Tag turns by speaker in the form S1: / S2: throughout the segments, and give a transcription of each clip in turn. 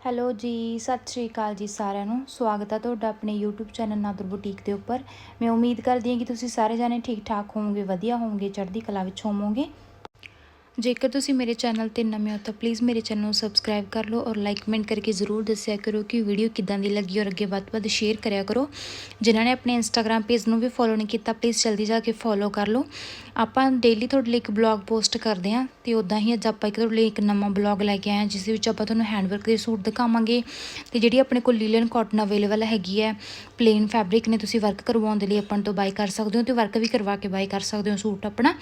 S1: Hello ਜੀ, ਸਤਿ ਸ਼੍ਰੀ ਅਕਾਲ ਜੀ ਸਾਰਿਆਂ ਨੂੰ। ਸਵਾਗਤ ਹੈ ਤੁਹਾਡਾ ਆਪਣੇ YouTube ਚੈਨਲ ਨਾਦਰ ਬੁਟੀਕ ਦੇ ਉੱਪਰ। ਮੈਂ ਉਮੀਦ ਕਰਦੀ ਹਾਂ ਕਿ ਤੁਸੀਂ ਸਾਰੇ ਜਾਣੇ ਠੀਕ ਠਾਕ ਹੋਵੋਗੇ, ਵਧੀਆ ਹੋਵੋਗੇ, ਚੜ੍ਹਦੀ ਕਲਾ ਵਿੱਚ ਹੋਵੋਗੇ। ਜੇਕਰ ਤੁਸੀਂ ਮੇਰੇ ਚੈਨਲ ਤੇ ਨਵੇਂ ਹੋ ਤਾਂ ਪਲੀਜ਼ ਮੇਰੇ ਚੈਨਲ ਨੂੰ ਸਬਸਕ੍ਰਾਈਬ ਕਰ ਲਓ ਔਰ ਲਾਈਕ ਕਮੈਂਟ ਕਰਕੇ ਜ਼ਰੂਰ ਦੱਸਿਆ ਕਰੋ ਕਿ ਵੀਡੀਓ ਕਿੱਦਾਂ ਦੀ ਲੱਗੀ ਔਰ ਅੱਗੇ ਵੱਧ ਤੋਂ ਵੱਧ ਸ਼ੇਅਰ ਕਰਿਆ ਕਰੋ। ਜਿਨ੍ਹਾਂ ਨੇ ਆਪਣੇ ਇੰਸਟਾਗ੍ਰam ਪੇਜ ਨੂੰ ਵੀ ਫੋਲੋ ਨਹੀਂ ਕੀਤਾ ਪਲੀਜ਼ ਜਲਦੀ ਜਾ ਕੇ ਫੋਲੋ ਕਰ ਲਓ। ਆਪਾਂ ਡੇਲੀ ਤੁਹਾਡੇ ਲਈ ਇੱਕ ਬਲੌਗ ਪੋਸਟ ਕਰਦੇ ਹਾਂ ਤੇ ਉਦਾਂ ਹੀ ਅੱਜ ਆਪਾਂ ਇੱਕ ਤੁਹਾਡੇ ਲਈ ਇੱਕ ਨਵਾਂ ਬਲੌਗ ਲੈ ਕੇ ਆਏ ਹਾਂ, ਜਿਸ ਵਿੱਚ ਆਪਾਂ ਤੁਹਾਨੂੰ ਹੈਂਡਵਰਕ ਦੇ ਸੂਟ ਦਿਖਾਵਾਂਗੇ ਤੇ ਜਿਹੜੀ ਆਪਣੇ ਕੋਲ ਲੀਲਨ ਕਾਟਨ ਅਵੇਲੇਬਲ ਹੈਗੀ ਹੈ ਪਲੇਨ ਫੈਬਰਿਕ ਨੇ ਤੁਸੀਂ ਵਰਕ ਕਰਵਾਉਣ ਦੇ ਲਈ ਆਪਾਂ ਤੋਂ ਬਾਈ ਕਰ ਸਕਦੇ ਹੋ ਤੇ ਵਰਕ ਵੀ ਕਰਵਾ ਕੇ ਬਾਈ ਕਰ ਸਕਦੇ ਹੋ ਸੂਟ ਆਪਣਾ।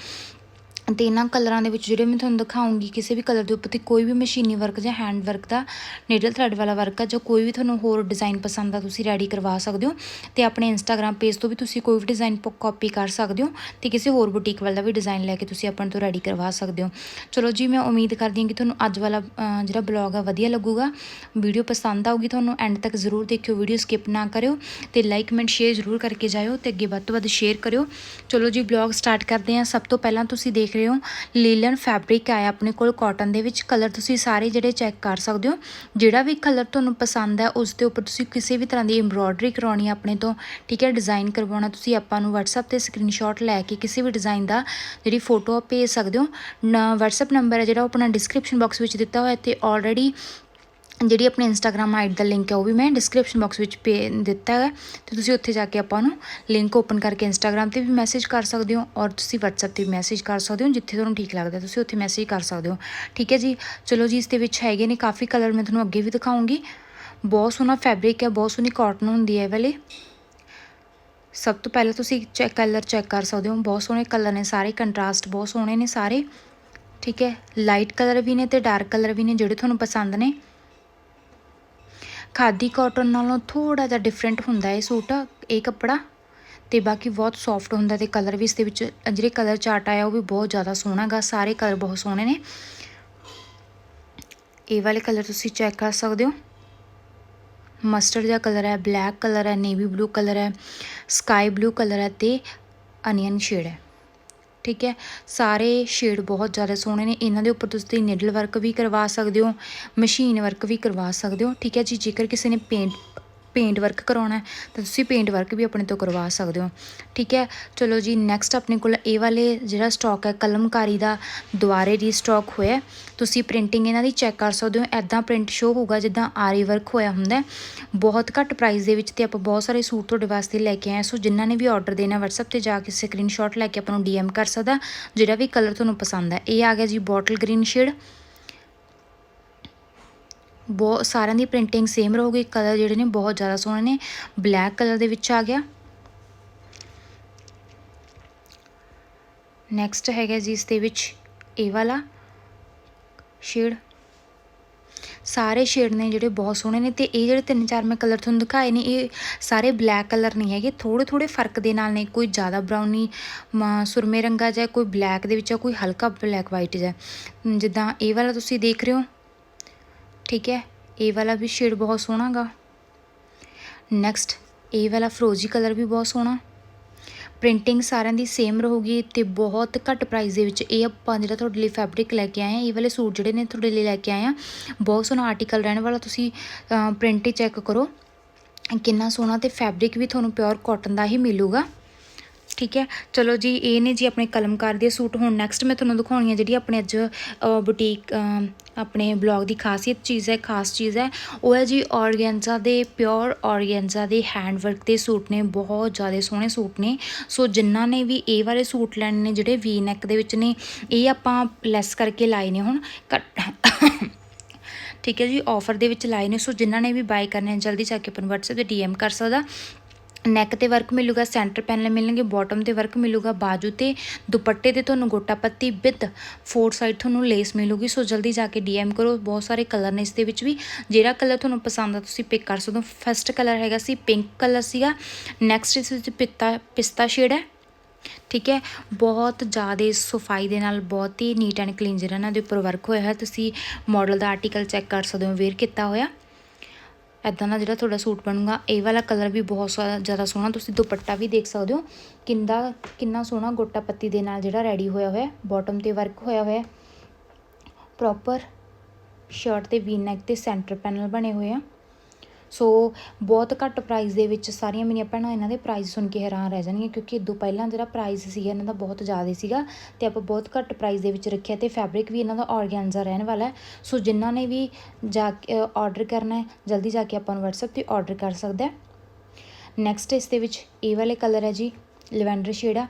S1: ਤੇ ਇਹਨਾਂ ਕਲਰਾਂ ਦੇ ਵਿੱਚ ਜਿਹੜੇ ਮੈਂ ਤੁਹਾਨੂੰ ਦਿਖਾਉਂਗੀ, ਕਿਸੇ ਵੀ ਕਲਰ ਦੇ ਉੱਪਰ ਤੇ ਕੋਈ ਵੀ ਮਸ਼ੀਨੀ ਵਰਕ ਜਾਂ ਹੈਂਡ ਵਰਕ ਦਾ ਨੀਡਲ ਥ੍ਰੈਡ ਵਾਲਾ ਵਰਕ ਆ ਜਾਂ ਕੋਈ ਵੀ ਤੁਹਾਨੂੰ ਹੋਰ ਡਿਜ਼ਾਈਨ ਪਸੰਦ ਆ, ਤੁਸੀਂ ਰੈਡੀ ਕਰਵਾ ਸਕਦੇ ਹੋ ਤੇ ਆਪਣੇ ਇੰਸਟਾਗ੍ਰam ਪੇਜ ਤੋਂ ਵੀ ਤੁਸੀਂ ਕੋਈ ਵੀ ਡਿਜ਼ਾਈਨ ਕਾਪੀ ਕਰ ਸਕਦੇ ਹੋ ਤੇ ਕਿਸੇ ਹੋਰ ਬੁਟੀਕ ਵਾਲਾ ਵੀ ਡਿਜ਼ਾਈਨ ਲੈ ਕੇ ਤੁਸੀਂ ਆਪਣੇ ਤੋਂ ਰੈਡੀ ਕਰਵਾ ਸਕਦੇ ਹੋ। ਚਲੋ ਜੀ, ਮੈਂ ਉਮੀਦ ਕਰਦੀ ਹਾਂ ਕਿ ਤੁਹਾਨੂੰ ਅੱਜ ਵਾਲਾ ਜਿਹੜਾ ਬਲੌਗ ਆ ਵਧੀਆ ਲੱਗੂਗਾ। ਵੀਡੀਓ ਪਸੰਦ ਆਊਗੀ ਤੁਹਾਨੂੰ ਐਂਡ ਤੱਕ ਜ਼ਰੂਰ ਦੇਖਿਓ, ਵੀਡੀਓ ਸਕਿਪ ਨਾ ਕਰਿਓ ਤੇ ਲਾਈਕ ਕਮੈਂਟ ਸ਼ੇਅਰ ਜ਼ਰੂਰ ਕਰਕੇ ਜਾਇਓ ਤੇ ਅੱਗੇ ਵੱਧ ਤੋਂ ਵੱਧ ਸ਼ੇਅਰ ਕਰਿਓ। ਚਲੋ ਜੀ ਬਲੌਗ ਸਟਾਰਟ ਕਰਦੇ ਹਾਂ। ਸਭ ਤੋਂ ਪਹਿਲਾਂ ਤੁਸੀਂ ਦੇਖ ਰਹੇ ਹੋ। ਲੀਲਨ ਫੈਬਰਿਕ ਆਇਆ ਆਪਣੇ ਕੋਲ ਕਾਟਨ ਦੇ ਵਿੱਚ। ਕਲਰ ਤੁਸੀਂ ਸਾਰੇ ਜਿਹੜੇ ਚੈੱਕ ਕਰ ਸਕਦੇ ਹੋ। ਜਿਹੜਾ ਵੀ ਕਲਰ ਤੁਹਾਨੂੰ ਪਸੰਦ ਹੈ, ਉਸ ਦੇ ਉੱਪਰ ਤੁਸੀਂ ਕਿਸੇ ਵੀ ਤਰ੍ਹਾਂ ਦੀ ਐਮਬ੍ਰੋਇਡਰੀ ਕਰਾਉਣੀ ਆਪਣੇ ਤੋਂ, ਠੀਕ ਹੈ ਡਿਜ਼ਾਈਨ ਕਰਵਾਉਣਾ, ਤੁਸੀਂ ਆਪਾਂ ਨੂੰ WhatsApp ਤੇ ਸਕਰੀਨਸ਼ਾਟ ਲੈ ਕੇ ਕਿਸੇ ਵੀ ਡਿਜ਼ਾਈਨ ਦਾ ਜਿਹੜੀ ਫੋਟੋ ਭੇਜ ਸਕਦੇ ਹੋ। ਨਾ, WhatsApp ਨੰਬਰ ਹੈ ਜਿਹੜਾ ਉਹ ਆਪਣਾ ਡਿਸਕ੍ਰਿਪਸ਼ਨ ਬਾਕਸ ਵਿੱਚ ਦਿੱਤਾ ਹੋਇਆ ਤੇ ਆਲਰੇਡੀ ਜਿਹੜੀ ਆਪਣੇ ਇੰਸਟਾਗ੍ਰam ਆਈਡੀ ਦਾ ਲਿੰਕ ਹੈ, ਉਹ ਵੀ ਮੈਂ ਡਿਸਕ੍ਰਿਪਸ਼ਨ ਬਾਕਸ ਵਿੱਚ ਪੇ, ਦਿੱਤਾ ਹੈ। ਤੇ ਤੁਸੀਂ ਉੱਥੇ ਜਾ ਕੇ ਆਪਾਂ ਨੂੰ ਲਿੰਕ ਓਪਨ ਕਰਕੇ ਇੰਸਟਾਗ੍ਰam ਤੇ ਵੀ ਮੈਸੇਜ ਕਰ ਸਕਦੇ ਹੋ ਔਰ ਤੁਸੀਂ WhatsApp ਤੇ ਵੀ ਮੈਸੇਜ ਕਰ ਸਕਦੇ ਹੋ, ਜਿੱਥੇ ਤੁਹਾਨੂੰ ਠੀਕ ਲੱਗਦਾ ਤੁਸੀਂ ਉੱਥੇ ਮੈਸੇਜ ਕਰ ਸਕਦੇ ਹੋ। ਠੀਕ ਹੈ ਜੀ? ਚਲੋ ਜੀ, ਇਸ ਦੇ ਵਿੱਚ ਹੈਗੇ ਨੇ ਕਾਫੀ ਕਲਰ ਮੈਂ ਤੁਹਾਨੂੰ ਅੱਗੇ ਵੀ ਦਿਖਾਉਂਗੀ। ਬਹੁਤ ਸੋਹਣਾ ਫੈਬਰਿਕ ਹੈ, ਬਹੁਤ ਸੋਹਣੀ ਕਾਟਨ ਹੁੰਦੀ ਹੈ ਇਹ ਸਭ ਤੋਂ ਪਹਿਲਾਂ ਤੁਸੀਂ ਚੈੱਕ ਕਲਰ ਚੈੱਕ ਕਰ ਸਕਦੇ ਹੋ, ਬਹੁਤ ਸੋਹਣੇ ਕਲਰ ਨੇ ਸਾਰੇ ਕੰਟਰਾਸਟ ਬਹੁਤ ਸੋਹਣੇ ਨੇ ਸਾਰੇ। ਠੀਕ ਹੈ? ਲਾਈਟ ਕਲਰ ਵੀ ਨੇ ਤੇ ਡਾਰਕ ਕਲਰ ਵੀ ਨੇ, ਜਿਹੜੇ ਤੁਹਾਨੂੰ ਪਸੰਦ ਨੇ। ਖਾਦੀ ਕਾਟਨ ਨਾਲੋਂ ਥੋੜਾ ਜਿਹਾ ਡਿਫਰੈਂਟ ਹੁੰਦਾ ਹੈ ਸੂਟ, ਇਹ ਕੱਪੜਾ ਤੇ ਬਾਕੀ ਬਹੁਤ ਸੌਫਟ ਹੁੰਦਾ ਤੇ ਕਲਰ ਵੀ ਇਸ ਦੇ ਵਿੱਚ ਜਿਹੜੇ ਕਲਰ ਚਾਰਟ ਆਇਆ ਉਹ ਵੀ ਬਹੁਤ ਜ਼ਿਆਦਾ ਸੋਹਣਾ ਗਾ, ਸਾਰੇ ਕਲਰ ਬਹੁਤ ਸੋਹਣੇ ਨੇ। ਇਹ ਵਾਲੇ ਕਲਰ ਤੁਸੀਂ ਚੈੱਕ ਕਰ ਸਕਦੇ ਹੋ। ਮਸਟਰਡ ਜਿਹਾ ਕਲਰ ਹੈ ਬਲੈਕ ਕਲਰ ਹੈ ਨੇਵੀ ਬਲੂ ਕਲਰ ਹੈ ਸਕਾਈ ਬਲੂ ਕਲਰ ਹੈ ਤੇ ਅਨੀਅਨ ਸ਼ੇਡ ਹੈ। ਠੀਕ ਹੈ। ਸਾਰੇ ਸ਼ੇਡ ਬਹੁਤ ਜ਼ਿਆਦਾ ਸੋਹਣੇ ਨੇ। ਇਹਨਾਂ ਦੇ ਉੱਪਰ ਤੁਸੀਂ ਨਿਡਲ ਵਰਕ ਵੀ ਕਰਵਾ ਸਕਦੇ ਹੋ ਮਸ਼ੀਨ ਵਰਕ ਵੀ ਕਰਵਾ ਸਕਦੇ ਹੋ, ਠੀਕ ਹੈ ਜੀ। ਜੇਕਰ ਕਿਸੇ ਨੇ ਪੇਂਟ ਪੇਂਟ ਵਰਕ ਕਰਾਉਣਾ ਤਾਂ ਤੁਸੀਂ ਪੇਂਟ ਵਰਕ ਵੀ ਆਪਣੇ ਤੋਂ ਕਰਵਾ ਸਕਦੇ ਹੋ। ਠੀਕ ਹੈ? ਚਲੋ ਜੀ ਨੈਕਸਟ ਆਪਣੇ ਕੋਲ ਇਹ ਵਾਲੇ ਜਿਹੜਾ ਸਟਾਕ ਹੈ, ਕਲਮਕਾਰੀ ਦਾ ਦੁਬਾਰੇ ਰੀਸਟਾਕ ਹੋਇਆ ਤੁਸੀਂ ਪ੍ਰਿੰਟਿੰਗ ਇਹਨਾਂ ਦੀ ਚੈੱਕ ਕਰ ਸਕਦੇ ਹੋ। ਐਦਾਂ ਪ੍ਰਿੰਟ ਸ਼ੋ ਹੋਊਗਾ, ਜਿੱਦਾਂ ਆਰੀ ਵਰਕ ਹੋਇਆ ਹੁੰਦਾ ਬਹੁਤ ਘੱਟ ਪ੍ਰਾਈਸ ਦੇ ਵਿੱਚ ਤੇ ਆਪਾਂ ਬਹੁਤ ਸਾਰੇ ਸੂਟ ਤੁਹਾਡੇ ਵਾਸਤੇ ਲੈ ਕੇ ਆਏ ਸੋ ਜਿਨ੍ਹਾਂ ਨੇ ਵੀ ਆਰਡਰ ਦੇਣਾ WhatsApp ਤੇ ਜਾ ਕੇ ਸਕਰੀਨਸ਼ਾਟ ਲੈ ਕੇ ਆਪਾਂ ਨੂੰ DM ਕਰ ਸਕਦਾ, ਜਿਹੜਾ ਵੀ ਕਲਰ ਤੁਹਾਨੂੰ ਪਸੰਦ ਹੈ। ਇਹ ਆ ਗਿਆ ਜੀ ਬੋਟਲ ਗ੍ਰੀਨ ਸ਼ੇਡ ਬਹੁਤ ਸਾਰਿਆਂ ਦੀ ਪ੍ਰਿੰਟਿੰਗ ਸੇਮ ਰਹੂਗੀ ਕਲਰ ਜਿਹੜੇ ਨੇ ਬਹੁਤ ਜ਼ਿਆਦਾ ਸੋਹਣੇ ਨੇ ਬਲੈਕ ਕਲਰ ਦੇ ਵਿੱਚ ਆ ਗਿਆ। ਨੈਕਸਟ ਹੈਗਾ ਜੀ ਇਸ ਦੇ ਵਿੱਚ ਇਹ ਵਾਲਾ ਸ਼ੇਡ ਸਾਰੇ ਸ਼ੇਡ ਨੇ ਜਿਹੜੇ ਬਹੁਤ ਸੋਹਣੇ ਨੇ ਤੇ ਇਹ ਜਿਹੜੇ ਤਿੰਨ ਚਾਰ ਮੈਂ ਕਲਰ ਤੁਹਾਨੂੰ ਦਿਖਾਏ ਨੇ, ਇਹ ਸਾਰੇ ਬਲੈਕ ਕਲਰ ਨਹੀਂ ਹੈਗੇ ਥੋੜੇ ਥੋੜੇ ਫ਼ਰਕ ਦੇ ਨਾਲ ਨੇ, ਕੋਈ ਜ਼ਿਆਦਾ ਬਰਾਊਨੀ ਸੁਰਮੇ ਰੰਗਾ ਜਾਂ ਕੋਈ ਬਲੈਕ ਦੇ ਵਿੱਚ ਆ ਕੋਈ ਹਲਕਾ ਬਲੈਕ ਵਾਈਟ ਜਿਹਾ ਜਿੱਦਾਂ ਇਹ ਵਾਲਾ ਤੁਸੀਂ ਦੇਖ ਰਹੇ ਹੋ ਠੀਕ ਹੈ, ਇਹ ਵਾਲਾ ਵੀ ਸ਼ੇਡ ਬਹੁਤ ਸੋਹਣਾ ਗਾ। ਨੈਕਸਟ ਇਹ ਵਾਲਾ ਫਰੋਜ਼ੀ ਕਲਰ ਵੀ ਬਹੁਤ ਸੋਹਣਾ। ਪ੍ਰਿੰਟਿੰਗ ਸਾਰਿਆਂ ਦੀ ਸੇਮ ਰਹੂਗੀ ਤੇ ਬਹੁਤ ਘੱਟ ਪ੍ਰਾਈਸ ਦੇ ਵਿੱਚ ਇਹ ਆਪਾਂ ਜਿਹੜਾ ਤੁਹਾਡੇ ਲਈ ਫੈਬਰਿਕ ਲੈ ਕੇ ਆਏ ਆ, ਇਹ ਵਾਲੇ ਸੂਟ ਜਿਹੜੇ ਨੇ ਤੁਹਾਡੇ ਲਈ ਲੈ ਕੇ ਆਏ ਆ, ਬਹੁਤ ਸੋਹਣਾ ਆਰਟੀਕਲ ਰਹਿਣ ਵਾਲਾ, ਤੁਸੀਂ ਪ੍ਰਿੰਟ ਹੀ ਚੈੱਕ ਕਰੋ। ਕਿੰਨਾ ਸੋਹਣਾ ਤੇ ਫੈਬਰਿਕ ਵੀ ਤੁਹਾਨੂੰ ਪਿਓਰ ਕਾਟਨ ਦਾ ਹੀ ਮਿਲੂਗਾ। ਠੀਕ ਹੈ? ਚਲੋ ਜੀ, ਇਹ ਨੇ ਜੀ ਆਪਣੇ ਕਲਮਕਾਰ ਦੇ ਸੂਟ। ਹੁਣ ਨੈਕਸਟ ਮੈਂ ਤੁਹਾਨੂੰ ਦਿਖਾਉਣੀ ਹੈ ਜਿਹੜੀ ਆਪਣੇ ਅੱਜ ਬੁਟੀਕ ਆਪਣੇ ਬਲੌਗ ਦੀ ਖਾਸੀਅਤ ਚੀਜ਼ ਹੈ, ਖਾਸ ਚੀਜ਼ ਹੈ। ਉਹ ਹੈ ਜੀ ਔਰਗੈਂਜ਼ਾ ਦੇ ਪਿਓਰ ਔਰਗੈਂਜ਼ਾ ਦੇ ਹੈਂਡ ਵਰਕ ਦੇ ਸੂਟ ਨੇ, ਬਹੁਤ ਜ਼ਿਆਦਾ ਸੋਹਣੇ ਸੂਟ ਨੇ। ਸੋ ਜਿਨ੍ਹਾਂ ਨੇ ਵੀ ਇਹ ਵਾਲੇ ਸੂਟ ਲੈਣੇ ਨੇ, ਜਿਹੜੇ ਵੀ ਨੈਕ ਦੇ ਵਿੱਚ ਨੇ, ਇਹ ਆਪਾਂ ਲੈਸ ਕਰਕੇ ਲਾਏ ਨੇ ਹੁਣ। ਘੱਟ- ਠੀਕ ਹੈ ਜੀ ਆਫਰ ਦੇ ਵਿੱਚ ਲਾਏ ਨੇ। ਸੋ ਜਿਨ੍ਹਾਂ ਨੇ ਵੀ ਬਾਈ ਕਰਨੇ ਆ ਜਲਦੀ ਜਾ ਕੇ ਆਪਣ WhatsApp ਤੇ DM ਕਰ ਸਕਦਾ। ਨੈਕ ਤੇ ਵਰਕ ਮਿਲੂਗਾ ਸੈਂਟਰ ਪੈਨਲ ਮਿਲਣਗੇ ਬਾਟਮ ਤੇ ਵਰਕ ਮਿਲੂਗਾ, ਬਾਜੂ ਤੇ ਦੁਪੱਟੇ ਤੇ ਤੁਹਾਨੂੰ gota patti with four side ਤੁਹਾਨੂੰ ਲੇਸ ਮਿਲੂਗੀ। ਸੋ ਜਲਦੀ ਜਾ ਕੇ ਡੀਐਮ ਕਰੋ। ਬਹੁਤ ਸਾਰੇ ਕਲਰ ਨੇ ਇਸ ਦੇ ਵਿੱਚ ਵੀ। ਜਿਹੜਾ ਕਲਰ ਤੁਹਾਨੂੰ ਪਸੰਦ ਆ, ਤੁਸੀਂ ਪਿਕ ਕਰ ਸਕਦੇ ਹੋ। ਫਸਟ ਕਲਰ ਹੈਗਾ ਸੀ ਪਿੰਕ ਕਲਰ ਸੀਗਾ। ਨੈਕਸਟ ਇਸ ਵਿੱਚ ਪਿੱਤਾ, ਪਿਸਤਾ ਸ਼ੇਡ ਹੈ। ਠੀਕ ਹੈ? ਬਹੁਤ ਜ਼ਿਆਦਾ ਸਫ਼ਾਈ ਦੇ ਨਾਲ ਬਹੁਤ ਹੀ ਨੀਟ ਐਂਡ ਕਲੀਨ ਜਿਹੜਾ ਇਹਨਾਂ ਦੇ ਉੱਪਰ ਵਰਕ ਹੋਇਆ ਹੈ। ਤੁਸੀਂ ਮਾਡਲ ਦਾ ਆਰਟੀਕਲ ਚੈੱਕ ਕਰ ਸਕਦੇ ਹੋ ਵੇਅਰ ਕੀਤਾ ਹੋਇਆ। ਐਦਾਂ ਦਾ ਜਿਹੜਾ ਤੁਹਾਡਾ ਸੂਟ ਬਣੂਗਾ, ਇਹ ਵਾਲਾ ਕਲਰ ਵੀ ਬਹੁਤ ਸੋਹਣਾ ਜ਼ਿਆਦਾ ਸੋਹਣਾ। ਤੁਸੀਂ ਦੁਪੱਟਾ ਵੀ ਦੇਖ ਸਕਦੇ ਹੋ, ਕਿੰਦਾ, ਕਿੰਨਾ ਸੋਹਣਾ ਗੋਟਾ ਪੱਤੀ ਦੇ ਨਾਲ ਜਿਹੜਾ ਰੈਡੀ ਹੋਇਆ ਹੋਇਆ ਬਾਟਮ ਤੇ ਵਰਕ ਹੋਇਆ ਹੋਇਆ। ਪ੍ਰੋਪਰ ਸ਼ਰਟ ਤੇ ਵੀ ਨੈਕ ਤੇ ਸੈਂਟਰ ਪੈਨਲ ਬਣੇ ਹੋਏ ਆ। ਸੋ ਬਹੁਤ ਘੱਟ ਪ੍ਰਾਈਸ ਦੇ ਵਿੱਚ ਸਾਰੀਆਂ ਮੇਰੀਆਂ ਭੈਣਾਂ ਇਹਨਾਂ ਦੇ ਪ੍ਰਾਈਸ ਸੁਣ ਕੇ ਹੈਰਾਨ ਰਹਿ ਜਾਣਗੀਆਂ ਕਿਉਂਕਿ ਇਦੋਂ ਪਹਿਲਾਂ ਜਿਹੜਾ ਪ੍ਰਾਈਸ ਸੀਗਾ ਇਹਨਾਂ ਦਾ ਬਹੁਤ ਜ਼ਿਆਦਾ ਸੀਗਾ ਤੇ ਆਪਾਂ ਬਹੁਤ ਘੱਟ ਪ੍ਰਾਈਸ ਦੇ ਵਿੱਚ ਰੱਖਿਆ ਤੇ ਫੈਬਰਿਕ ਵੀ ਇਹਨਾਂ ਦਾ ਔਰਗੈਂਜ਼ਾ ਰਹਿਣ ਵਾਲਾ ਸੋ ਜਿਨ੍ਹਾਂ ਨੇ ਵੀ ਜਾ ਕੇ ਆਰਡਰ ਕਰਨਾ ਹੈ, ਜਲਦੀ ਜਾ ਕੇ ਆਪਾਂ ਨੂੰ WhatsApp ਤੇ ਆਰਡਰ ਕਰ ਸਕਦਾ ਨੈਕਸਟ ਇਸ ਦੇ ਵਿੱਚ ਇਹ ਵਾਲੇ ਕਲਰ ਹੈ ਜੀ, ਲਵੈਂਡਰ ਸ਼ੇਡ ਆ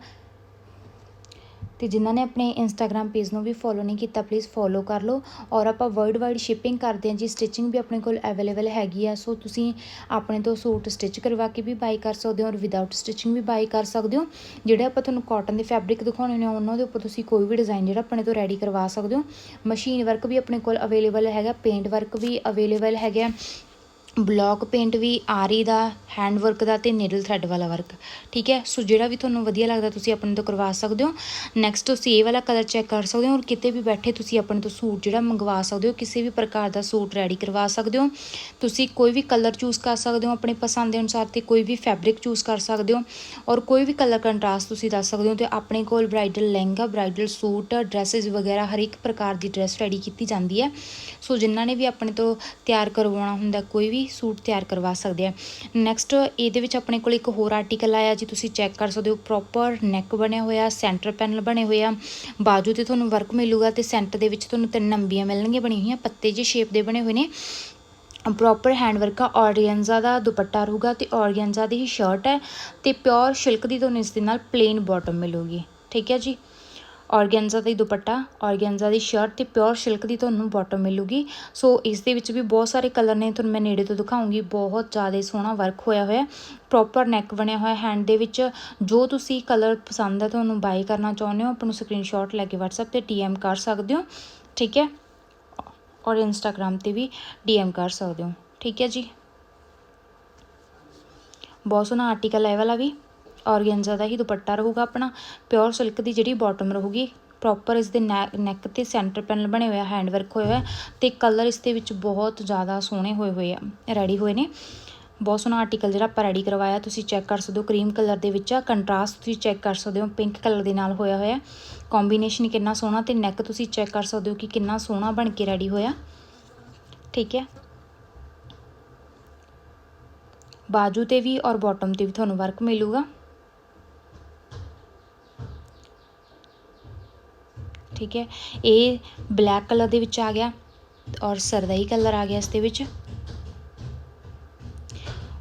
S1: ਤੇ ਜਿਨ੍ਹਾਂ ਨੇ ਆਪਣੇ ਇੰਸਟਾਗ੍ਰam ਪੇਜ ਨੂੰ ਵੀ ਫੋਲੋ ਨਹੀਂ ਕੀਤਾ ਪਲੀਜ਼ ਫੋਲੋ ਕਰ ਲਓ। ਔਰ ਆਪਾਂ ਵਰਲਡ ਵਾਈਡ ਸ਼ਿਪਿੰਗ ਕਰਦੇ ਹਾਂ ਜੀ ਸਟਿਚਿੰਗ ਵੀ ਆਪਣੇ ਕੋਲ ਅਵੇਲੇਬਲ ਹੈਗੀ ਆ। ਸੋ ਤੁਸੀਂ ਆਪਣੇ ਤੋਂ ਸੂਟ ਸਟਿਚ ਕਰਵਾ ਕੇ ਵੀ ਬਾਈ ਕਰ ਸਕਦੇ ਹੋ ਔਰ ਵਿਦਆਊਟ ਸਟਿਚਿੰਗ ਵੀ ਬਾਈ ਕਰ ਸਕਦੇ ਹੋ। ਜਿਹੜੇ ਆਪਾਂ ਤੁਹਾਨੂੰ ਕਾਟਨ ਦੇ ਫੈਬਰਿਕ ਦਿਖਾਉਣੇ ਨੇ, ਉਹਨਾਂ ਦੇ ਉੱਪਰ ਤੁਸੀਂ ਕੋਈ ਵੀ ਡਿਜ਼ਾਈਨ ਜਿਹੜਾ ਆਪਣੇ ਤੋਂ ਰੈਡੀ ਕਰਵਾ ਸਕਦੇ ਹੋ। ਮਸ਼ੀਨ ਵਰਕ ਵੀ ਆਪਣੇ ਕੋਲ ਅਵੇਲੇਬਲ ਹੈਗਾ ਪੇਂਟ ਵਰਕ ਵੀ ਅਵੇਲੇਬਲ ਹੈਗਾ ਬਲੌਕ ਪੇਂਟ ਵੀ ਆਰੀ ਦਾ ਹੈਂਡ ਵਰਕ ਦਾ ਤੇ ਨੀਡਲ ਥਰੈਡ ਵਾਲਾ ਵਰਕ ਠੀਕ ਹੈ? ਸੋ ਜਿਹੜਾ ਵੀ ਤੁਹਾਨੂੰ ਵਧੀਆ ਲੱਗਦਾ ਤੁਸੀਂ ਆਪਣੇ ਤੋਂ ਕਰਵਾ ਸਕਦੇ ਹੋ। ਨੈਕਸਟ ਤੁਸੀਂ ਇਹ ਵਾਲਾ ਕਲਰ ਚੈੱਕ ਕਰ ਸਕਦੇ ਹੋ ਔਰ ਕਿਤੇ ਵੀ ਬੈਠੇ ਤੁਸੀਂ ਆਪਣੇ ਤੋਂ ਸੂਟ ਜਿਹੜਾ ਮੰਗਵਾ ਸਕਦੇ ਹੋ, ਕਿਸੇ ਵੀ ਪ੍ਰਕਾਰ ਦਾ ਸੂਟ ਰੈਡੀ ਕਰਵਾ ਸਕਦੇ ਹੋ। ਤੁਸੀਂ ਕੋਈ ਵੀ ਕਲਰ ਚੂਜ਼ ਕਰ ਸਕਦੇ ਹੋ ਆਪਣੇ ਪਸੰਦ ਦੇ ਅਨੁਸਾਰ ਤੇ ਕੋਈ ਵੀ ਫੈਬਰਿਕ ਚੂਜ਼ ਕਰ ਸਕਦੇ ਹੋ। ਔਰ ਕੋਈ ਵੀ ਕਲਰ ਕੰਟਰਾਸਟ ਤੁਸੀਂ ਦੱਸ ਸਕਦੇ ਹੋ ਤੇ ਆਪਣੇ ਕੋਲ bridal lehenga bridal suit dresses ਵਗੈਰਾ ਹਰ ਇੱਕ ਪ੍ਰਕਾਰ ਦੀ ਡਰੈਸ ਰੈਡੀ ਕੀਤੀ ਜਾਂਦੀ ਹੈ। ਸੋ ਜਿਨ੍ਹਾਂ ਨੇ ਵੀ ਆਪਣੇ ਤੋਂ ਤਿਆਰ ਕਰਵਾਉਣਾ ਹੁੰਦਾ, ਕੋਈ ਵੀ ਸੂਟ ਤਿਆਰ ਕਰਵਾ ਸਕਦੇ ਆ। ਨੈਕਸਟ ਇਹਦੇ ਵਿੱਚ ਆਪਣੇ ਕੋਲ ਇੱਕ ਹੋਰ ਆਰਟੀਕਲ ਆਇਆ, ਜੀ ਤੁਸੀਂ ਚੈੱਕ ਕਰ ਸਕਦੇ ਹੋ ਪ੍ਰੋਪਰ ਨੈਕ ਬਣਿਆ ਹੋਇਆ ਸੈਂਟਰ ਪੈਨਲ ਬਣੇ ਹੋਏ ਆ। ਬਾਜੂ ਤੇ ਤੁਹਾਨੂੰ ਵਰਕ ਮਿਲੂਗਾ ਤੇ ਸੈਂਟਰ ਦੇ ਵਿੱਚ ਤੁਹਾਨੂੰ ਤਿੰਨ ਨੰਬੀਆਂ ਮਿਲਣਗੀਆਂ ਬਣੀਆਂ ਹੋਈਆਂ, ਪੱਤੇ ਜਿਹੇ ਸ਼ੇਪ ਦੇ ਬਣੇ ਹੋਏ ਨੇ। ਪ੍ਰੋਪਰ ਹੈਂਡ ਵਰਕ ਆ ਔਰਗੈਂਜ਼ਾ ਦਾ ਦੁਪੱਟਾ ਰਹੂਗਾ ਤੇ ਔਰਗੈਂਜ਼ਾ ਦੀ ਹੀ ਸ਼ਰਟ ਹੈ ਤੇ ਪਿਓਰ ਸਿਲਕ ਦੀ ਤੁਹਾਨੂੰ ਇਸ ਦੇ ਨਾਲ ਪਲੇਨ ਬਾਟਮ ਮਿਲੂਗੀ, ਠੀਕ ਹੈ ਜੀ? ਔਰਗੈਂਜ਼ਾ ਦਾ ਹੀ ਦੁਪੱਟਾ, ਔਰਗੈਂਜ਼ਾ ਦੀ ਸ਼ਰਟ ਤੇ ਪਿਓਰ ਸਿਲਕ ਦੀ ਤੁਹਾਨੂੰ ਬਾਟਮ ਮਿਲੂਗੀ। ਸੋ ਇਸ ਦੇ ਵਿੱਚ ਵੀ ਬਹੁਤ ਸਾਰੇ ਕਲਰ ਨੇ, ਤੁਹਾਨੂੰ ਮੈਂ ਨੇੜੇ ਤੋਂ ਦਿਖਾਉਂਗੀ। ਬਹੁਤ ਜ਼ਿਆਦਾ ਸੋਹਣਾ ਵਰਕ ਹੋਇਆ ਹੋਇਆ ਪ੍ਰੋਪਰ ਨੈਕ ਬਣਿਆ ਹੋਇਆ ਹੈਂਡ ਦੇ ਵਿੱਚ। ਜੋ ਤੁਸੀਂ ਕਲਰ ਪਸੰਦ ਹੈ, ਤੁਹਾਨੂੰ ਬਾਈ ਕਰਨਾ ਚਾਹੁੰਦੇ ਹੋ, ਆਪਾਂ ਨੂੰ ਸਕਰੀਨਸ਼ਾਟ ਲੈ ਕੇ WhatsApp ਤੇ DM ਕਰ ਸਕਦੇ ਹੋ। ਠੀਕ ਹੈ? ਔਰ ਇੰਸਟਾਗ੍ਰam ਤੇ ਵੀ DM ਕਰ ਸਕਦੇ ਹੋ। ਠੀਕ ਹੈ ਜੀ? ਬਹੁਤ ਸੋਹਣਾ ਆਰਟੀਕਲ ਹੈ ਵਾਲਾ ਵੀ। ਔਰਗੈਂਜ਼ਾ ਦਾ ਹੀ ਦੁਪੱਟਾ ਰਹੂਗਾ ਆਪਣਾ ਪਿਓਰ ਸਿਲਕ ਦੀ ਜਿਹੜੀ ਬਾਟਮ ਰਹੂਗੀ ਪ੍ਰੋਪਰ ਇਸ ਦੇ ਨੈਕ ਤੇ ਸੈਂਟਰ ਪੈਨਲ ਬਣੇ ਹੋਇਆ ਹੈਂਡ ਵਰਕ ਹੋਇਆ ਹੋਇਆ ਤੇ ਕਲਰ ਇਸ ਦੇ ਵਿੱਚ ਬਹੁਤ ਜ਼ਿਆਦਾ ਸੋਹਣੇ ਹੋਏ ਹੋਏ ਆ ਰੈਡੀ ਹੋਏ ਨੇ। ਬਹੁਤ ਸੋਹਣਾ ਆਰਟੀਕਲ ਜਿਹੜਾ ਆਪਾਂ ਰੈਡੀ ਕਰਵਾਇਆ, ਤੁਸੀਂ ਚੈੱਕ ਕਰ ਸਕਦੇ ਹੋ ਕਰੀਮ ਕਲਰ ਦੇ ਵਿੱਚ ਆ ਕੰਟਰਾਸਟ ਤੁਸੀਂ ਚੈੱਕ ਕਰ ਸਕਦੇ ਹੋ ਪਿੰਕ ਕਲਰ ਦੇ ਨਾਲ ਹੋਇਆ ਹੋਇਆ ਕੰਬੀਨੇਸ਼ਨ ਕਿੰਨਾ ਸੋਹਣਾ ਤੇ ਨੈਕ ਤੁਸੀਂ ਚੈੱਕ ਕਰ ਸਕਦੇ ਹੋ ਕਿ ਕਿੰਨਾ ਸੋਹਣਾ ਬਣ ਕੇ ਰੈਡੀ ਹੋਇਆ। ਠੀਕ ਹੈ? ਬਾਜੂ ਤੇ ਵੀ ਔਰ ਬਾਟਮ ਤੇ ਵੀ ਤੁਹਾਨੂੰ ਵਰਕ ਮਿਲੂਗਾ। ਠੀਕ ਹੈ। ਇਹ ਬਲੈਕ ਕਲਰ ਦੇ ਵਿੱਚ ਆ ਗਿਆ ਔਰ ਸਰਦਾਈ ਕਲਰ ਆ ਗਿਆ ਇਸ ਦੇ ਵਿੱਚ।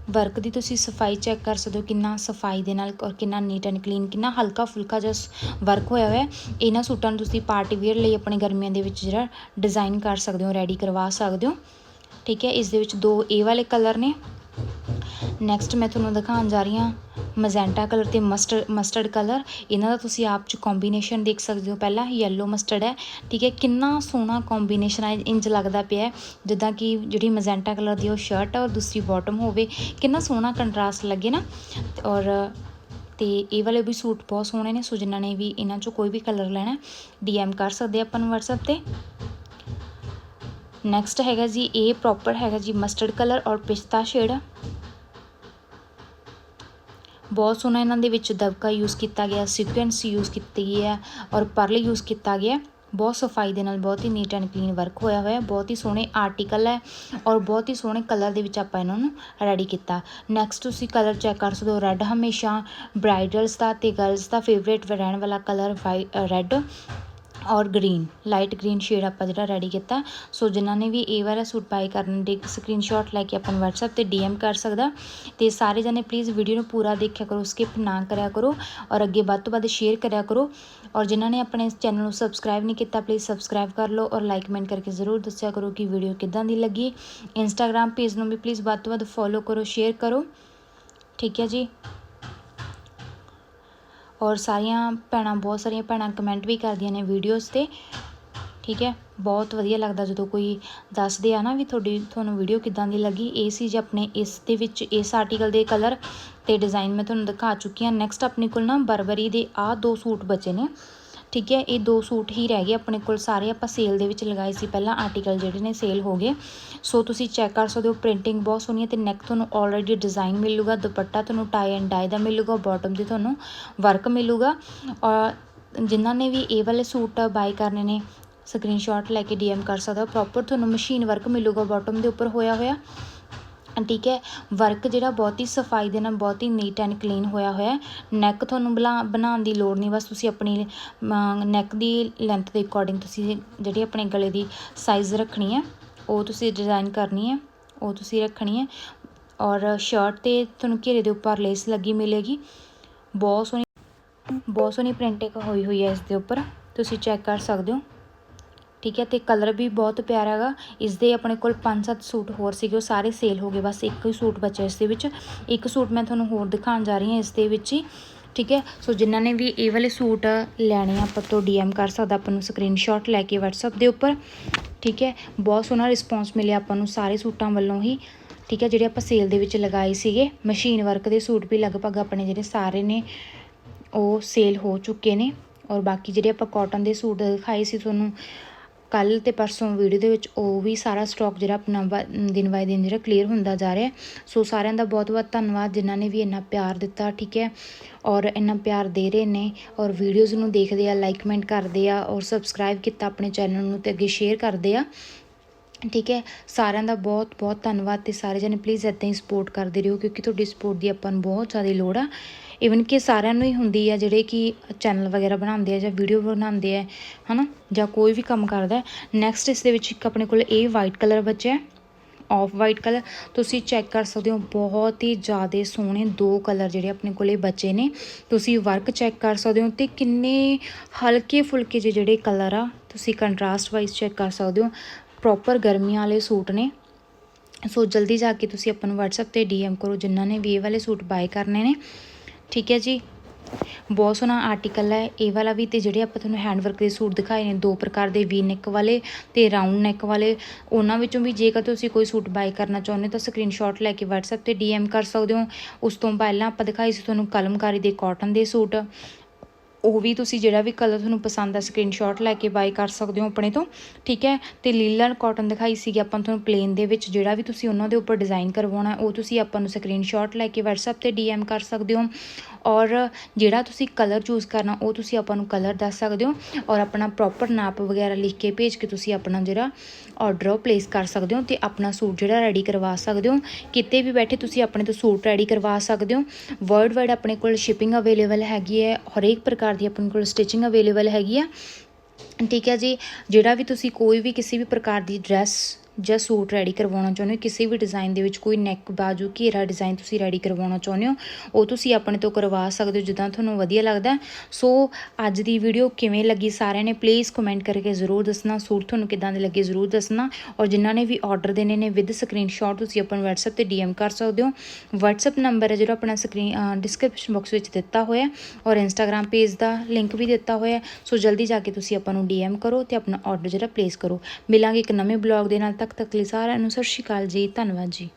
S1: ਵਰਕ ਦੀ ਤੁਸੀਂ ਸਫ਼ਾਈ ਚੈੱਕ ਕਰ ਸਕਦੇ ਹੋ ਕਿੰਨਾ ਸਫ਼ਾਈ ਦੇ ਨਾਲ ਔਰ ਕਿੰਨਾ ਨੀਟ ਐਂਡ ਕਲੀਨ ਕਿੰਨਾ ਹਲਕਾ ਫੁਲਕਾ ਜਿਹਾ ਵਰਕ ਹੋਇਆ ਹੋਇਆ। ਇਹਨਾਂ ਸੂਟਾਂ ਨੂੰ ਤੁਸੀਂ ਪਾਰਟੀ ਵੇਅਰ ਲਈ ਆਪਣੇ ਗਰਮੀਆਂ ਦੇ ਵਿੱਚ ਜਿਹੜਾ ਡਿਜ਼ਾਈਨ ਕਰ ਸਕਦੇ ਹੋ ਰੈਡੀ ਕਰਵਾ ਸਕਦੇ ਹੋ। ਠੀਕ ਹੈ, ਇਸ ਦੇ ਵਿੱਚ ਦੋ ਇਹ ਵਾਲੇ ਕਲਰ ਨੇ। ਨੈਕਸਟ ਮੈਂ ਤੁਹਾਨੂੰ ਦਿਖਾਉਣ ਜਾ ਰਹੀ ਹਾਂ ਮਜ਼ੈਂਟਾ ਕਲਰ ਤੇ ਮਸਟਰਡ ਮਸਟਰਡ ਕਲਰ ਇਹਨਾਂ ਦਾ ਤੁਸੀਂ ਆਪ ਚ ਕੰਬੀਨੇਸ਼ਨ ਦੇਖ ਸਕਦੇ ਹੋ। ਪਹਿਲਾਂ ਯੈਲੋ ਮਸਟਰਡ ਹੈ। ਠੀਕ ਹੈ, ਕਿੰਨਾ ਸੋਹਣਾ ਕੰਬੀਨੇਸ਼ਨ ਹੈ, ਇੰਜ ਲੱਗਦਾ ਪਿਆ ਜਿੱਦਾਂ ਕਿ ਜਿਹੜੀ ਮਜ਼ੈਂਟਾ ਕਲਰ ਦੀ ਉਹ ਸ਼ਰਟ ਹੈ, ਔਰ ਦੂਸਰੀ ਬਾਟਮ ਹੋਵੇ। ਕਿੰਨਾ ਸੋਹਣਾ ਕੰਟਰਾਸਟ ਲੱਗੇ ਨਾ। ਔਰ ਤੇ ਇਹ ਵਾਲੇ ਵੀ ਸੂਟ ਬਹੁਤ ਸੋਹਣੇ ਨੇ। ਸੋ ਜਿਨ੍ਹਾਂ ਨੇ ਵੀ ਇਹਨਾਂ ਚੋਂ ਕੋਈ ਵੀ ਕਲਰ ਲੈਣਾ ਡੀਐਮ ਕਰ ਸਕਦੇ ਆਪਾਂ ਨੂੰ WhatsApp ਤੇ। ਨੈਕਸਟ ਹੈਗਾ ਜੀ, ਇਹ ਪ੍ਰੋਪਰ ਹੈਗਾ ਜੀ ਮਸਟਰਡ ਕਲਰ ਔਰ ਪਿਸਤਾ ਸ਼ੇਡ ਬਹੁਤ ਸੋਹਣਾ ਇਹਨਾਂ ਦੇ ਵਿੱਚ ਦਬਕਾ ਯੂਜ਼ ਕੀਤਾ ਗਿਆ ਸੀਕੁਐਂਸ ਯੂਜ਼ ਕੀਤੀ ਗਈ ਹੈ ਔਰ ਪਰਲ ਯੂਜ਼ ਕੀਤਾ ਗਿਆ ਬਹੁਤ ਸਫ਼ਾਈ ਦੇ ਨਾਲ ਬਹੁਤ ਹੀ ਨੀਟ ਐਂਡ ਕਲੀਨ ਵਰਕ ਹੋਇਆ ਹੋਇਆ ਬਹੁਤ ਹੀ ਸੋਹਣੇ ਆਰਟੀਕਲ ਹੈ ਔਰ ਬਹੁਤ ਹੀ ਸੋਹਣੇ ਕਲਰ ਦੇ ਵਿੱਚ ਆਪਾਂ ਇਹਨਾਂ ਨੂੰ ਰੈਡੀ ਕੀਤਾ। ਨੈਕਸਟ ਤੁਸੀਂ ਕਲਰ ਚੈੱਕ ਕਰ ਸਕਦੇ ਹੋ। ਰੈੱਡ ਹਮੇਸ਼ਾ ਬ੍ਰਾਈਡਲਸ ਦਾ ਤੇ ਗਰਲਸ ਦਾ ਫੇਵਰੇਟ ਰਹਿਣ ਵਾਲਾ ਕਲਰ ਰੈੱਡ ਔਰ ਗ੍ਰੀਨ, ਲਾਈਟ ਗ੍ਰੀਨ ਸ਼ੇਡ ਆਪਾਂ ਜਿਹੜਾ ਰੈਡੀ ਕੀਤਾ। ਸੋ ਜਿਨ੍ਹਾਂ ਨੇ ਵੀ ਇਹ ਵਾਲਾ ਸੂਟ ਬਾਈ ਕਰਨ ਦੇ ਸਕਰੀਨਸ਼ਾਟ ਲੈ ਕੇ ਆਪਾਂ ਨੂੰ WhatsApp ਤੇ DM ਕਰ ਸਕਦਾ। ਤੇ ਸਾਰੇ ਜਣੇ ਪਲੀਜ਼ ਵੀਡੀਓ ਨੂੰ ਪੂਰਾ ਦੇਖਿਆ ਕਰੋ ਸਕਿਪ ਨਾ ਕਰਿਆ ਕਰੋ ਔਰ ਅੱਗੇ ਵੱਧ ਤੋਂ ਵੱਧ ਸ਼ੇਅਰ ਕਰਿਆ ਕਰੋ। ਔਰ ਜਿਨ੍ਹਾਂ ਨੇ ਆਪਣੇ ਚੈਨਲ ਨੂੰ ਸਬਸਕ੍ਰਾਈਬ ਨਹੀਂ ਕੀਤਾ ਪਲੀਜ਼ ਸਬਸਕ੍ਰਾਈਬ ਕਰ ਲਓ ਔਰ ਲਾਈਕ ਕਮੈਂਟ ਕਰਕੇ ਜ਼ਰੂਰ ਦੱਸਿਆ ਕਰੋ ਕਿ ਵੀਡੀਓ ਕਿੱਦਾਂ ਦੀ ਲੱਗੀ। ਇੰਸਟਾਗ੍ਰam ਪੇਜ ਨੂੰ ਵੀ ਪਲੀਜ਼ ਵੱਧ ਤੋਂ ਵੱਧ ਫੋਲੋ ਕਰੋ ਸ਼ੇਅਰ ਕਰੋ। ਠੀਕ ਹੈ ਜੀ? ਔਰ ਸਾਰੀਆਂ ਭੈਣਾਂ, ਬਹੁਤ ਸਾਰੀਆਂ ਭੈਣਾਂ ਕਮੈਂਟ ਵੀ ਕਰਦੀਆਂ ਨੇ ਵੀਡੀਓਜ਼ ਤੇ। ਠੀਕ ਹੈ? ਬਹੁਤ ਵਧੀਆ ਲੱਗਦਾ ਜਦੋਂ ਕੋਈ ਦੱਸਦੇ ਆ ਨਾ ਵੀ ਤੁਹਾਡੀ, ਤੁਹਾਨੂੰ ਵੀਡੀਓ ਕਿੱਦਾਂ ਦੀ ਲੱਗੀ। ਇਹ ਸੀ ਜੀ ਆਪਣੇ ਇਸ ਦੇ ਵਿੱਚ, ਇਸ ਆਰਟੀਕਲ ਦੇ ਕਲਰ ਤੇ ਡਿਜ਼ਾਈਨ ਮੈਂ ਤੁਹਾਨੂੰ ਦਿਖਾ ਚੁੱਕੀ ਹਾਂ। ਨੈਕਸਟ ਆਪਣੇ ਕੋਲ ਨਾ ਬਰਬਰੀ ਦੇ ਆ ਦੋ ਸੂਟ ਬਚੇ ਨੇ। ਠੀਕ ਹੈ, ਇਹ ਦੋ ਸੂਟ ਹੀ ਰਹਿ ਗਏ ਆਪਣੇ ਕੋਲ ਸਾਰੇ, ਆਪਾਂ ਸੇਲ ਦੇ ਵਿੱਚ ਲਗਾਏ ਸੀ ਪਹਿਲਾਂ ਆਰਟੀਕਲ ਜਿਹੜੇ ਨੇ ਸੇਲ ਹੋ ਗਏ। ਸੋ ਤੁਸੀਂ ਚੈੱਕ ਕਰ ਸਕਦੇ ਹੋ ਪ੍ਰਿੰਟਿੰਗ ਬਹੁਤ ਸੋਹਣੀ ਹੈ ਤੇ ਨੈਕ ਤੁਹਾਨੂੰ ਆਲਰੇਡੀ ਡਿਜ਼ਾਈਨ ਮਿਲੂਗਾ, ਦੁਪੱਟਾ ਤੁਹਾਨੂੰ ਟਾਈ ਐਂਡ ਡਾਈ ਦਾ ਮਿਲੂਗਾ ਬਾਟਮ ਤੇ ਤੁਹਾਨੂੰ ਵਰਕ ਮਿਲੂਗਾ। ਔਰ ਜਿਨ੍ਹਾਂ ਨੇ ਵੀ ਇਹ ਵਾਲੇ ਸੂਟ ਬਾਈ ਕਰਨੇ ਨੇ ਸਕਰੀਨਸ਼ਾਟ ਲੈ ਕੇ ਡੀਐਮ ਕਰ ਸਕਦਾ ਪ੍ਰੋਪਰ ਤੁਹਾਨੂੰ ਮਸ਼ੀਨ ਵਰਕ ਮਿਲੂਗਾ ਬਾਟਮ ਦੇ ਉੱਪਰ ਹੋਇਆ ਹੋਇਆ। ਠੀਕ ਹੈ ਵਰਕ ਜਿਹੜਾ ਬਹੁਤ ਹੀ ਸਫ਼ਾਈ ਦੇ ਨਾਲ ਬਹੁਤ ਹੀ ਨੀਟ ਐਂਡ ਕਲੀਨ ਹੋਇਆ ਹੋਇਆ ਨੈਕ ਤੁਹਾਨੂੰ ਬਲਾ, ਬਣਾਉਣ ਦੀ ਲੋੜ ਨਹੀਂ, ਬਸ ਤੁਸੀਂ ਆਪਣੀ ਨੈਕ ਦੀ ਲੈਂਥ ਦੇ ਅਕੋਰਡਿੰਗ ਤੁਸੀਂ ਜਿਹੜੀ ਆਪਣੇ ਗਲੇ ਦੀ ਸਾਈਜ਼ ਰੱਖਣੀ ਹੈ, ਉਹ ਤੁਸੀਂ ਡਿਜ਼ਾਈਨ ਕਰਨੀ ਹੈ, ਉਹ ਤੁਸੀਂ ਰੱਖਣੀ ਹੈ। ਔਰ ਸ਼ਰਟ ਤੇ ਤੁਹਾਨੂੰ ਘੇਰੇ ਦੇ ਉੱਪਰ ਲੇਸ ਲੱਗੀ ਮਿਲੇਗੀ। ਬਹੁਤ ਸੋਹਣੀ ਬਹੁਤ ਸੋਹਣੀ ਪ੍ਰਿੰਟਿੰਗ ਹੋਈ ਹੋਈ ਹੈ ਇਸ ਦੇ ਉੱਪਰ, ਤੁਸੀਂ ਚੈੱਕ ਕਰ ਸਕਦੇ ਹੋ। ਠੀਕ ਹੈ, ਤੇ ਕਲਰ ਵੀ ਬਹੁਤ ਪਿਆਰਾ ਹੈਗਾ। ਇਸ ਦੇ ਆਪਣੇ ਕੋਲ 5-7 ਸੂਟ ਹੋਰ ਸੀਗੇ, ਉਹ ਸਾਰੇ ਸੇਲ ਹੋ ਗਏ, ਬਸ ਇੱਕ ਹੀ ਸੂਟ ਬਚਿਆ ਇਸ ਦੇ ਵਿੱਚ। ਇੱਕ ਸੂਟ ਮੈਂ ਤੁਹਾਨੂੰ ਹੋਰ ਦਿਖਾਉਣ ਜਾ ਰਹੀ ਹਾਂ ਇਸ ਦੇ ਵਿੱਚ ਹੀ, ਠੀਕ ਹੈ। ਸੋ ਜਿਨ੍ਹਾਂ ਨੇ ਵੀ ਇਹ ਵਾਲੇ ਸੂਟ ਲੈਣੇ ਆ, ਆਪਾਂ ਤੋਂ ਡੀਐਮ ਕਰ ਸਕਦਾ ਆਪਾਂ ਨੂੰ ਸਕਰੀਨਸ਼ਾਟ ਲੈ ਕੇ WhatsApp ਦੇ ਉੱਪਰ, ਠੀਕ ਹੈ। ਬਹੁਤ ਸੋਹਣਾ ਰਿਸਪੌਂਸ ਮਿਲਿਆ ਆਪਾਂ ਨੂੰ ਸਾਰੇ ਸੂਟਾਂ ਵੱਲੋਂ ਹੀ, ਠੀਕ ਹੈ। ਜਿਹੜੇ ਆਪਾਂ ਸੇਲ ਦੇ ਵਿੱਚ ਲਗਾਏ ਸੀਗੇ ਮਸ਼ੀਨ ਵਰਕ ਦੇ ਸੂਟ ਵੀ ਲਗਭਗ ਆਪਣੇ ਜਿਹੜੇ ਸਾਰੇ ਨੇ, ਉਹ ਸੇਲ ਹੋ ਚੁੱਕੇ ਨੇ। ਔਰ ਬਾਕੀ ਜਿਹੜੇ ਆਪਾਂ ਕਾਟਨ ਦੇ ਸੂਟ ਦਿਖਾਏ ਸੀ ਤੁਹਾਨੂੰ ਕੱਲ ਤੇ ਪਰਸੋਂ ਵੀਡੀਓ ਦੇ ਵਿੱਚ ਉਹ ਵੀ ਸਾਰਾ ਸਟਾਕ ਜਿਹੜਾ ਆਪਣਾ ਵਾ- ਦਿਨ ਬਾਏ ਦਿਨ ਜਿਹੜਾ ਕਲੀਅਰ ਹੁੰਦਾ ਜਾ ਰਿਹਾ ਸੋ ਸਾਰਿਆਂ ਦਾ ਬਹੁਤ ਬਹੁਤ ਧੰਨਵਾਦ ਜਿਨ੍ਹਾਂ ਨੇ ਵੀ ਇੰਨਾ ਪਿਆਰ ਦਿੱਤਾ, ਠੀਕ ਹੈ? ਔਰ ਇੰਨਾ ਪਿਆਰ ਦੇ ਰਹੇ ਨੇ ਔਰ ਵੀਡੀਓਜ਼ ਨੂੰ ਦੇਖਦੇ ਆ ਲਾਈਕ ਕਮੈਂਟ ਕਰਦੇ ਆ ਔਰ ਸਬਸਕ੍ਰਾਈਬ ਕੀਤਾ ਆਪਣੇ ਚੈਨਲ ਨੂੰ ਤੇ ਅੱਗੇ ਸ਼ੇਅਰ ਕਰਦੇ ਆ, ਠੀਕ ਹੈ? ਸਾਰਿਆਂ ਦਾ ਬਹੁਤ ਬਹੁਤ ਧੰਨਵਾਦ ਤੇ ਸਾਰੇ ਜਣੇ ਪਲੀਜ਼ ਇੱਦਾਂ ਹੀ ਸਪੋਰਟ ਕਰਦੇ ਰਹੋ ਕਿਉਂਕਿ ਤੁਹਾਡੀ ਸਪੋਰਟ ਦੀ ਆਪਾਂ ਨੂੰ ਬਹੁਤ ਜ਼ਿਆਦਾ ਲੋੜ ਆ। ਇਵਨ ਕਿ ਸਾਰਿਆਂ ਨੂੰ ਹੀ ਹੁੰਦੀ ਆ ਜਿਹੜੇ ਕਿ ਚੈਨਲ ਵਗੈਰਾ ਬਣਾਉਂਦੇ ਆ ਜਾਂ ਵੀਡੀਓ ਬਣਾਉਂਦੇ ਆ, ਹਨਾ? ਜਾਂ ਕੋਈ ਵੀ ਕੰਮ ਕਰਦਾ ਨੈਕਸਟ ਇਸ ਦੇ ਵਿੱਚ ਇੱਕ ਆਪਣੇ ਕੋਲ ਇਹ ਵਾਈਟ ਕਲਰ ਬਚਿਆ ਆਫ ਵਾਈਟ ਕਲਰ ਤੁਸੀਂ ਚੈੱਕ ਕਰ ਸਕਦੇ ਹੋ, ਬਹੁਤ ਹੀ ਜ਼ਿਆਦਾ ਸੋਹਣੇ ਦੋ ਕਲਰ ਜਿਹੜੇ ਆਪਣੇ ਕੋਲੇ ਬਚੇ ਨੇ। ਤੁਸੀਂ ਵਰਕ ਚੈੱਕ ਕਰ ਸਕਦੇ ਹੋ ਤੇ ਕਿੰਨੇ ਹਲਕੇ ਫੁਲਕੇ ਜਿਹੇ ਜਿਹੜੇ ਕਲਰ ਆ, ਤੁਸੀਂ ਕੰਟਰਾਸਟ ਵਾਈਜ਼ ਚੈੱਕ ਕਰ ਸਕਦੇ ਹੋ। ਪ੍ਰੋਪਰ ਗਰਮੀਆਂ ਵਾਲੇ ਸੂਟ ਨੇ। ਸੋ ਜਲਦੀ ਜਾ ਕੇ ਤੁਸੀਂ ਆਪਾਂ ਨੂੰ WhatsApp ਤੇ DM ਕਰੋ, ਜਿਨ੍ਹਾਂ ਨੇ ਵੀ ਇਹ ਵਾਲੇ ਸੂਟ ਬਾਏ ਕਰਨੇ ਨੇ। ਠੀਕ ਹੈ ਜੀ। ਬਹੁਤ ਸੋਹਣਾ ਆਰਟੀਕਲ ਹੈ। ਇਹ ਵਾਲਾ ਵੀ ਤੇ ਜਿਹੜੇ ਆਪਾਂ ਤੁਹਾਨੂੰ ਹੈਂਡ ਵਰਕ ਦੇ ਸੂਟ ਦਿਖਾਏ ਨੇ, ਦੋ ਪ੍ਰਕਾਰ ਦੇ ਵੀ ਨੈਕ ਵਾਲੇ ਤੇ ਰਾਉਂਡ ਨੈਕ ਵਾਲੇ, ਉਹਨਾਂ ਵਿੱਚੋਂ ਵੀ ਜੇਕਰ ਤੁਸੀਂ ਕੋਈ ਸੂਟ ਬਾਈ ਕਰਨਾ ਚਾਹੁੰਦੇ ਤਾਂ ਸਕਰੀਨਸ਼ਾਟ ਲੈ ਕੇ WhatsApp ਤੇ DM ਕਰ ਸਕਦੇ ਹੋ। ਉਸ ਤੋਂ ਪਹਿਲਾਂ ਆਪਾਂ ਦਿਖਾਈ ਸੀ ਤੁਹਾਨੂੰ ਕਲਮਕਾਰੀ ਦੇ ਕਾਟਨ ਦੇ ਸੂਟ। ਉਹ ਵੀ ਤੁਸੀਂ ਜਿਹੜਾ ਵੀ ਕਲਰ ਤੁਹਾਨੂੰ ਪਸੰਦ ਆ ਸਕਰੀਨਸ਼ਾਟ ਲੈ ਕੇ ਬਾਈ ਕਰ ਸਕਦੇ ਹੋ ਆਪਣੇ ਤੋਂ, ਠੀਕ ਹੈ? ਤੇ ਲੀਲਨ ਕਾਟਨ ਦਿਖਾਈ ਸੀਗੀ ਆਪਾਂ ਤੁਹਾਨੂੰ ਪਲੇਨ ਦੇ ਵਿੱਚ, ਜਿਹੜਾ ਵੀ ਤੁਸੀਂ ਉਹਨਾਂ ਦੇ ਉੱਪਰ ਡਿਜ਼ਾਈਨ ਕਰਵਾਉਣਾ, ਉਹ ਤੁਸੀਂ ਆਪਾਂ ਨੂੰ ਸਕਰੀਨਸ਼ਾਟ ਲੈ ਕੇ WhatsApp ਤੇ DM ਕਰ ਸਕਦੇ ਹੋ। ਔਰ ਜਿਹੜਾ ਤੁਸੀਂ ਕਲਰ ਚੂਜ਼ ਕਰਨਾ, ਉਹ ਤੁਸੀਂ ਆਪਾਂ ਨੂੰ ਕਲਰ ਦੱਸ ਸਕਦੇ ਹੋ ਔਰ ਆਪਣਾ ਪ੍ਰੋਪਰ ਨਾਪ ਵਗੈਰਾ ਲਿਖ ਕੇ ਭੇਜ ਕੇ ਤੁਸੀਂ ਆਪਣਾ ਜਿਹੜਾ ਆਰਡਰ ਉਹ ਪਲੇਸ ਕਰ ਸਕਦੇ ਹੋ ਤੇ ਆਪਣਾ ਸੂਟ ਜਿਹੜਾ ਰੈਡੀ ਕਰਵਾ ਸਕਦੇ ਹੋ। ਕਿਤੇ ਵੀ ਬੈਠੇ ਤੁਸੀਂ ਆਪਣੇ ਤੋਂ ਸੂਟ ਰੈਡੀ ਕਰਵਾ ਸਕਦੇ ਹੋ। ਵਰਲਡ ਵਾਈਡ ਆਪਣੇ ਕੋਲ ਸ਼ਿਪਿੰਗ ਅਵੇਲੇਬਲ ਹੈਗੀ ਹੈ, ਹਰੇਕ ਪ੍ਰਕਾਰ ਦੀ ਆਪਣੇ ਕੋਲ ਸਟਿਚਿੰਗ ਅਵੇਲੇਬਲ ਹੈਗੀ ਆ। ਠੀਕ ਹੈ ਜੀ, ਜਿਹੜਾ ਵੀ ਤੁਸੀਂ ਕੋਈ ਵੀ ਕਿਸੇ ਵੀ ਪ੍ਰਕਾਰ ਦੀ ਡਰੈਸ ਜਾਂ ਸੂਟ ਰੈਡੀ ਕਰਵਾਉਣਾ ਚਾਹੁੰਦੇ ਹੋ, ਕਿਸੇ ਵੀ ਡਿਜ਼ਾਈਨ ਦੇ ਵਿੱਚ ਕੋਈ ਨੈਕ ਬਾਜੂ, ਘੇਰਾ ਡਿਜ਼ਾਈਨ ਤੁਸੀਂ ਰੈਡੀ ਕਰਵਾਉਣਾ ਚਾਹੁੰਦੇ ਹੋ, ਉਹ ਤੁਸੀਂ ਆਪਣੇ ਤੋਂ ਕਰਵਾ ਸਕਦੇ ਹੋ, ਜਿੱਦਾਂ ਤੁਹਾਨੂੰ ਵਧੀਆ ਲੱਗਦਾ ਸੋ ਅੱਜ ਦੀ ਵੀਡੀਓ ਕਿਵੇਂ ਲੱਗੀ ਸਾਰਿਆਂ ਨੇ ਪਲੀਜ਼ ਕਮੈਂਟ ਕਰਕੇ ਜ਼ਰੂਰ ਦੱਸਣਾ, ਸੂਟ ਤੁਹਾਨੂੰ ਕਿਦਾਂ ਦੇ ਲੱਗੇ ਜ਼ਰੂਰ ਦੱਸਣਾ। ਔਰ ਜਿਨ੍ਹਾਂ ਨੇ ਵੀ ਆਰਡਰ ਦੇਣੇ ਨੇ ਵਿਦ ਸਕਰੀਨਸ਼ਾਟ ਤੁਸੀਂ ਆਪਾਂ ਨੂੰ WhatsApp ਤੇ DM ਕਰ ਸਕਦੇ ਹੋ। WhatsApp ਨੰਬਰ ਹੈ ਜਿਹੜਾ ਆਪਣਾ ਸਕਰੀਨ ਡਿਸਕ੍ਰਿਪਸ਼ਨ ਬਾਕਸ ਵਿੱਚ ਦਿੱਤਾ ਹੋਇਆ ਔਰ Instagram ਪੇਜ ਦਾ ਲਿੰਕ ਵੀ ਦਿੱਤਾ ਹੋਇਆ ਸੋ ਜਲਦੀ ਜਾ ਕੇ ਤੁਸੀਂ ਆਪਾਂ ਨੂੰ DM ਕਰੋ ਤੇ ਆਪਣਾ ਆਰਡਰ ਜਿਹੜਾ ਪਲੇਸ ਕਰੋ। ਮਿਲਾਂਗੇ ਇੱਕ ਨਵੇਂ ਬਲੌਗ ਦੇ ਨਾਲ ਤੱਕ ਤੱਕ ਲਈ ਸਾਰਿਆਂ ਨੂੰ ਸਤਿ ਸ਼੍ਰੀ ਅਕਾਲ ਜੀ ਧੰਨਵਾਦ ਜੀ।